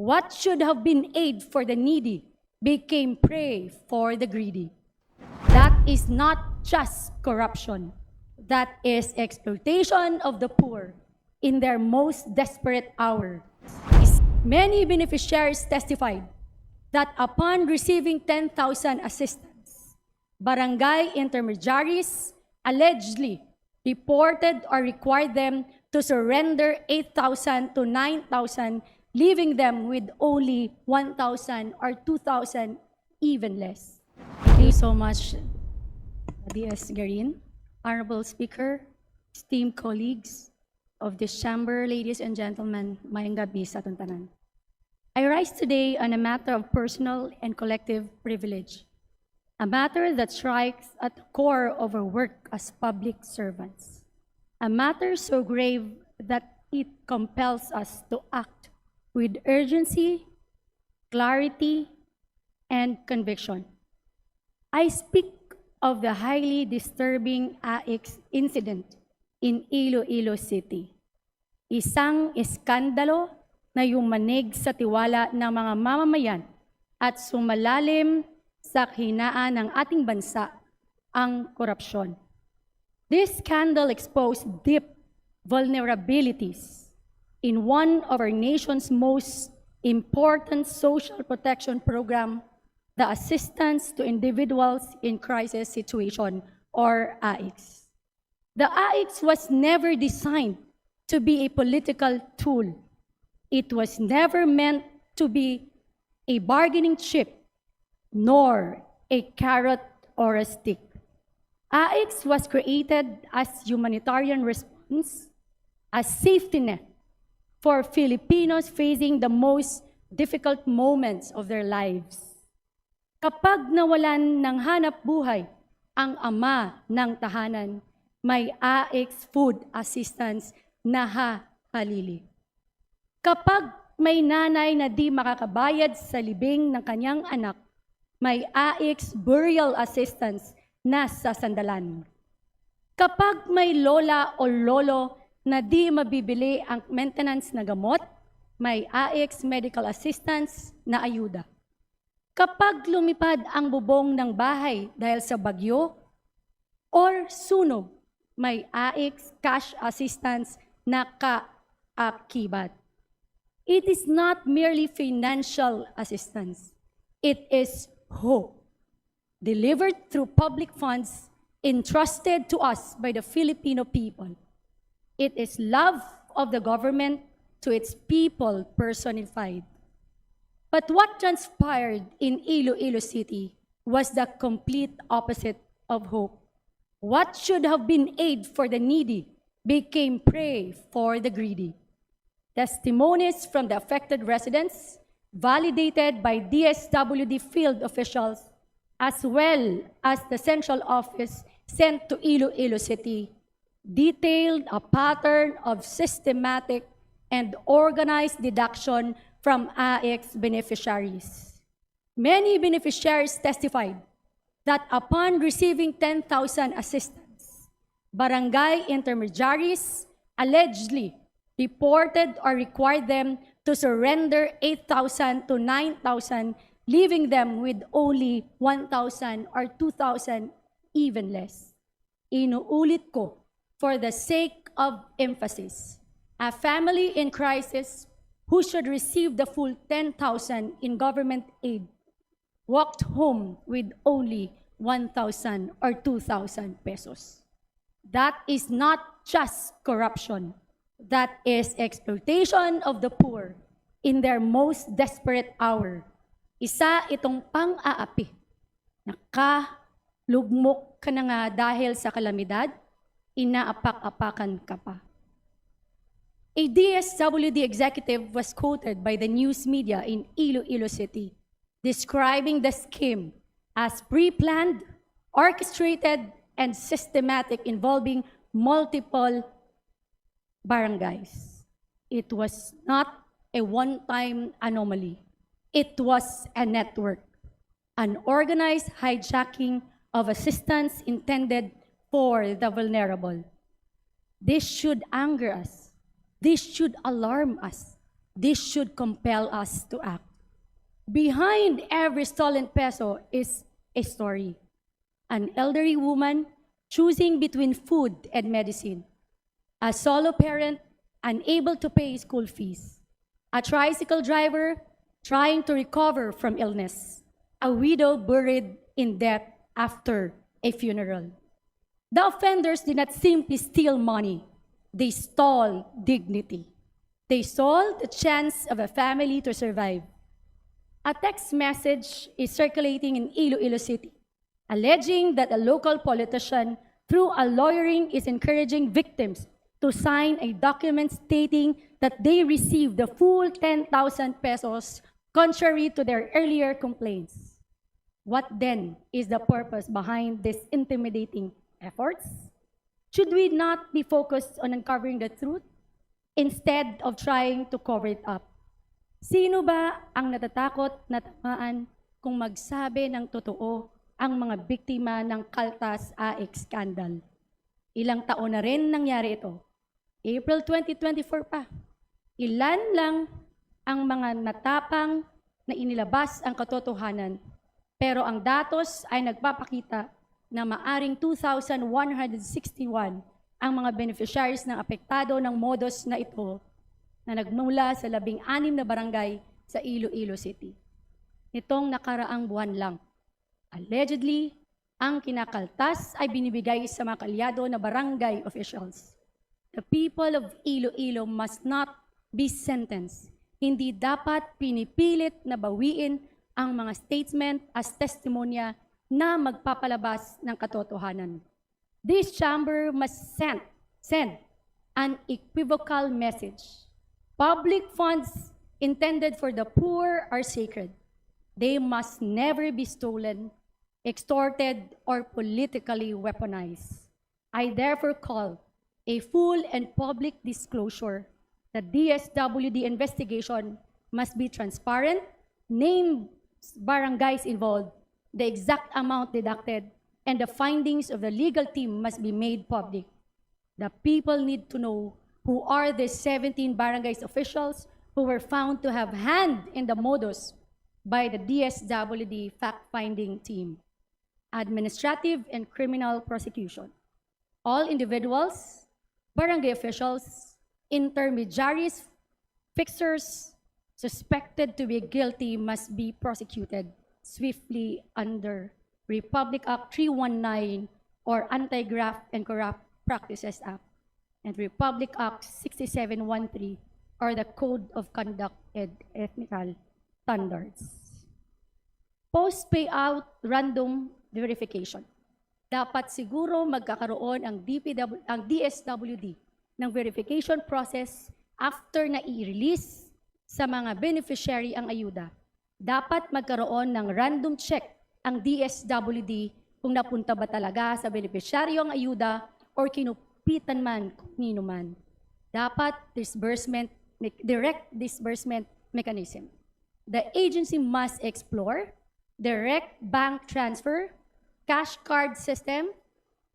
What should have been aid for the needy became prey for the greedy. That is not just corruption. That is exploitation of the poor in their most desperate hour. Many beneficiaries testified that upon receiving 10,000 assistance, barangay intermediaries allegedly reported or required them to surrender 8,000 to 9,000, leaving them with only 1,000 or 2,000, even less. Thank you so much, D.S. Garin. Honorable Speaker, esteemed colleagues of this chamber, ladies and gentlemen, mayang gabi. I rise today on a matter of personal and collective privilege, a matter that strikes at the core of our work as public servants, a matter so grave that it compels us to act with urgency, clarity, and conviction. I speak of the highly disturbing AX incident in Iloilo City. Isang iskandalo na yumanig sa tiwala ng mga mamamayan at sumalalim sa kahinaan ng ating bansa ang korupsyon. This scandal exposed deep vulnerabilities in one of our nation's most important social protection program, the Assistance to Individuals in Crisis Situation, or AICS. The AICS was never designed to be a political tool. It was never meant to be a bargaining chip, nor a carrot or a stick. AICS was created as humanitarian response, a safety net for Filipinos facing the most difficult moments of their lives. Kapag nawalan ng hanap buhay ang ama ng tahanan, may AX food assistance na hahalili. Kapag may nanay na di makakabayad sa libing ng kanyang anak, may AX burial assistance na sasandalan. Kapag may lola o lolo na di mabibili ang maintenance na gamot, may AX medical assistance na ayuda. Kapag lumipad ang bubong ng bahay dahil sa bagyo or sunog, may AX cash assistance na kaakibat. It is not merely financial assistance. It is hope delivered through public funds entrusted to us by the Filipino people. It is love of the government to its people personified. But what transpired in Iloilo City was the complete opposite of hope. What should have been aid for the needy became prey for the greedy. Testimonies from the affected residents, validated by DSWD field officials, as well as the central office sent to Iloilo City, detailed a pattern of systematic and organized deduction from AX beneficiaries. Many beneficiaries testified that upon receiving 10,000 assistance, barangay intermediaries allegedly reported or required them to surrender 8,000 to 9,000, leaving them with only 1,000 or 2,000, even less. Inuulit ko, for the sake of emphasis, a family in crisis who should receive the full 10,000 in government aid walked home with only 1,000 or 2,000 pesos. That is not just corruption. That is exploitation of the poor in their most desperate hour. Isa itong pang-aapi. Nakalugmok ka na nga dahil sa kalamidad, inaapak-apakan ka pa. A DSWD executive was quoted by the news media in Iloilo City describing the scheme as pre-planned, orchestrated, and systematic involving multiple barangays. It was not a one-time anomaly. It was a network, an organized hijacking of assistance intended for the vulnerable. This should anger us. This should alarm us. This should compel us to act. Behind every stolen peso is a story. An elderly woman choosing between food and medicine. A solo parent unable to pay school fees. A tricycle driver trying to recover from illness. A widow buried in debt after a funeral. The offenders did not simply steal money, they stole dignity. They stole the chance of a family to survive. A text message is circulating in Iloilo City, alleging that a local politician, through a lawyering, is encouraging victims to sign a document stating that they received the full 10,000 pesos, contrary to their earlier complaints. What then is the purpose behind this intimidating efforts? Should we not be focused on uncovering the truth instead of trying to cover it up? Sino ba ang natatakot na tamaan kung magsabi ng totoo ang mga biktima ng Kaltas AX scandal? Ilang taon na rin nangyari ito. April 2024 pa. Ilan lang ang mga natapang na inilabas ang katotohanan. Pero ang datos ay nagpapakita na maaring 2,161 ang mga beneficiaries ng apektado ng modus na ito na nagmula sa labing anim na barangay sa Iloilo City. Nitong nakaraang buwan lang. Allegedly, ang kinakaltas ay binibigay sa mga kalyado na barangay officials. The people of Iloilo must not be sentenced. Hindi dapat pinipilit na bawiin ang mga statement as testimonya na magpapalabas ng katotohanan. This chamber must send, send an equivocal message. Public funds intended for the poor are sacred. They must never be stolen, extorted, or politically weaponized. I therefore call a full and public disclosure. The DSWD investigation must be transparent, name barangays involved, the exact amount deducted, and the findings of the legal team must be made public. The people need to know who are the 17 barangays officials who were found to have hand in the modus by the DSWD fact-finding team, administrative and criminal prosecution. All individuals, barangay officials, intermediaries, fixers, suspected to be guilty must be prosecuted swiftly under Republic Act 319 or Anti-Graft and Corrupt Practices Act and Republic Act 6713 or the Code of Conduct and Ethical Standards. Post-payout random verification. Dapat siguro magkakaroon ang, DPW, ang DSWD ng verification process after na i-release sa mga beneficiary ang ayuda. Dapat magkaroon ng random check ang DSWD kung napunta ba talaga sa beneficiaryo ang ayuda or kinupitan man kung nino man. Dapat disbursement, me- direct disbursement mechanism. The agency must explore direct bank transfer, cash card system,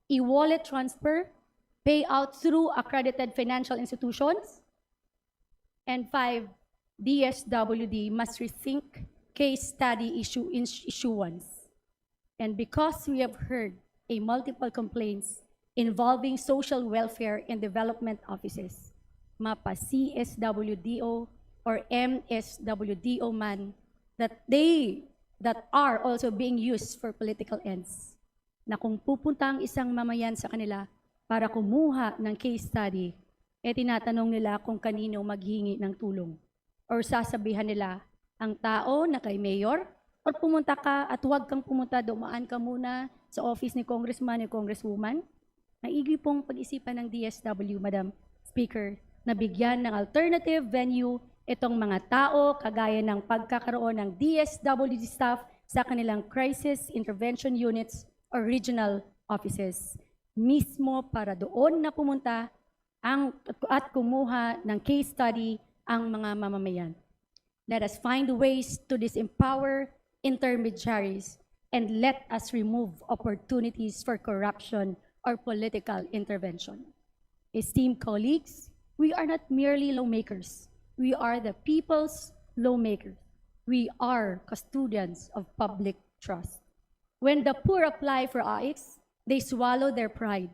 e-wallet transfer, payout through accredited financial institutions, and five, DSWD must rethink case study issue issuance. And because we have heard a multiple complaints involving social welfare and development offices, MAPA CSWDO or MSWDO man, that they that are also being used for political ends. Na kung pupunta ang isang mamayan sa kanila para kumuha ng case study, eh tinatanong nila kung kanino maghingi ng tulong. Or sasabihan nila, ang tao na kay mayor, or pumunta ka at huwag kang pumunta, dumaan ka muna sa office ni congressman ni congresswoman. Maigi pong pag-isipan ng DSW, Madam Speaker, na bigyan ng alternative venue itong mga tao kagaya ng pagkakaroon ng DSWD staff sa kanilang crisis intervention units or regional offices mismo para doon na pumunta ang, at kumuha ng case study ang mga mamamayan. Let us find ways to disempower intermediaries and let us remove opportunities for corruption or political intervention. Esteemed colleagues, we are not merely lawmakers. We are the people's lawmakers. We are custodians of public trust. When the poor apply for AIX, they swallow their pride.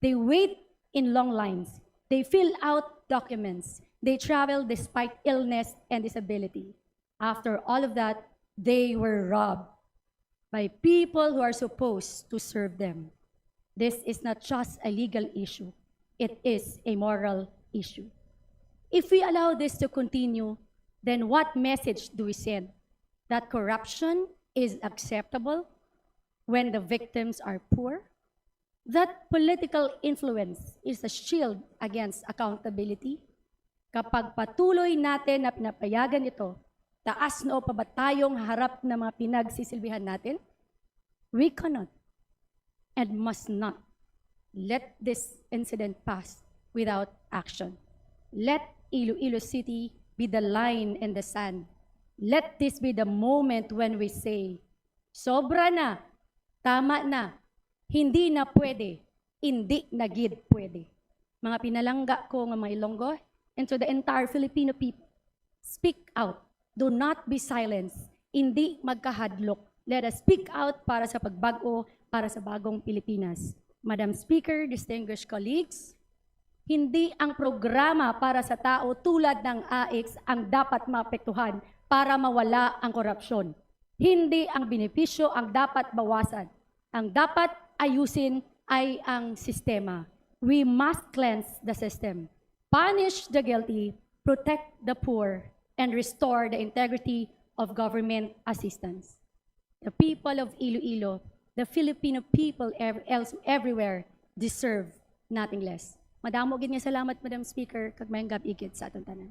They wait in long lines. They fill out documents. They travel despite illness and disability. After all of that, they were robbed by people who are supposed to serve them. This is not just a legal issue, it is a moral issue. If we allow this to continue, then what message do we send? That corruption is acceptable when the victims are poor? That political influence is a shield against accountability? Kapag patuloy natin na pinapayagan ito, taas na o pa ba tayong harap ng mga pinagsisilbihan natin? We cannot and must not let this incident pass without action. Let Iloilo City be the line in the sand. Let this be the moment when we say, sobra na, tama na, hindi na pwede, hindi na gid pwede. Mga pinalangga ko nga mga Ilonggo and to the entire Filipino people, speak out. Do not be silenced. Hindi magkahadlok. Let us speak out para sa pagbago, para sa bagong Pilipinas. Madam Speaker, distinguished colleagues, hindi ang programa para sa tao tulad ng AX ang dapat maapektuhan para mawala ang korupsyon. Hindi ang benepisyo ang dapat bawasan. Ang dapat ayusin ay ang sistema. We must cleanse the system, punish the guilty, protect the poor, and restore the integrity of government assistance. The people of Iloilo, the Filipino people ev- else, everywhere deserve nothing less. Madamo gid nga salamat Madam Speaker kag mayong gab igid sa atong tanan.